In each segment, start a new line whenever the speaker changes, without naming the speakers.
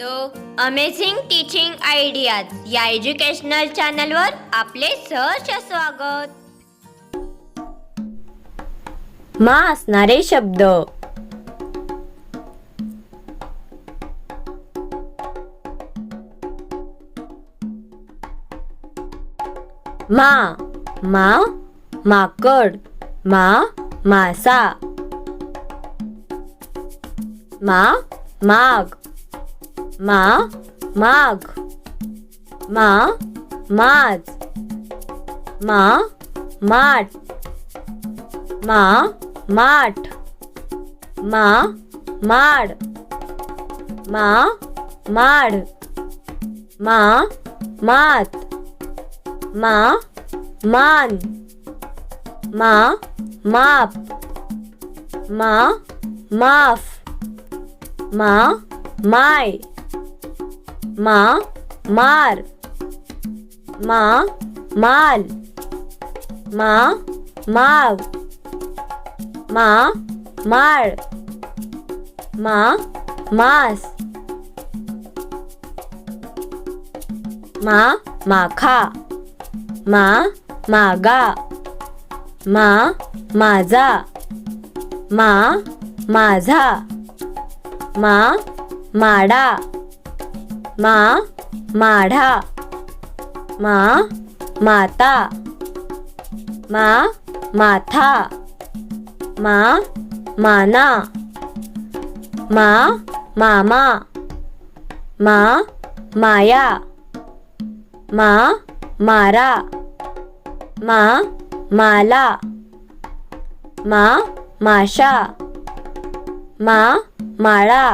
तो amazing teaching ideas या educational चॅनलवर आपले सहर्ष स्वागत. मा असणारे शब्द. मा मा माकड मा मासा. मा माग. मा माघ मा माज मा माठ मा माठ मा माड मा माड मा मात मा मान मा माप मा माफ मा माय मा मार मा माल मा माव मा माळ मा मास मा माखा मा मागा मा माझा मा माझा मा माडा मा माढा मा माता मा माथा मा माना मा मामा मा माया मा मारा मा माला मा माशा मा माळा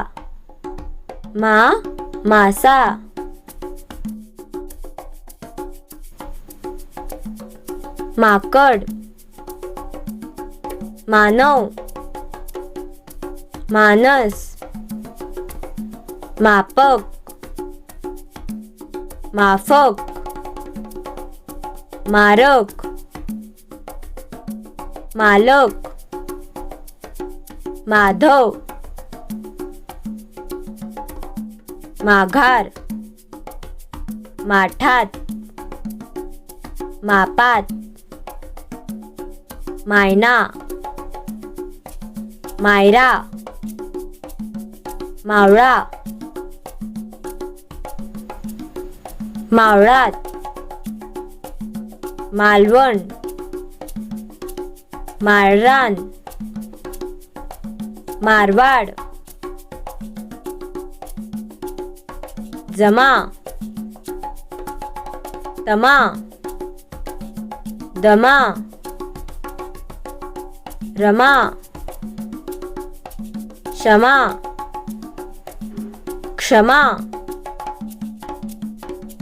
मा मासा. माकड. मानव. मानस. मापक. माफक. मारक. मालक. माधव. माघार माठात मापात मायना मायरा मावळा मावळात मालवण माळरान मारवाड जमा तमा दमा रमा क्षमा क्षमा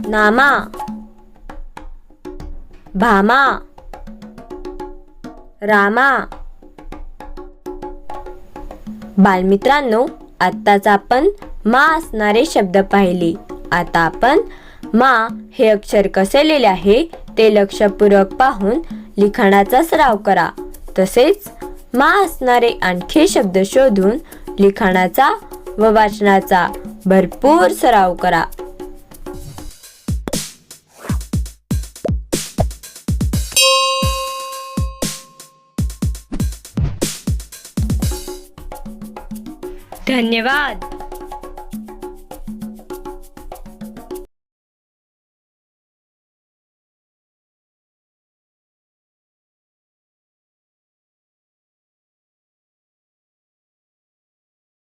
नामा भामा रामा. बालमित्रांनो आत्ताच आपण मा असणारे शब्द पाहिले. आता आपण मा हे अक्षर कसे लिहिले आहे ते लक्षपूर्वक पाहून लिखाणाचा सराव करा. तसेच मा असणारे आणखी शब्द शोधून लिखाणाचा व वाचनाचा भरपूर सराव करा. धन्यवाद!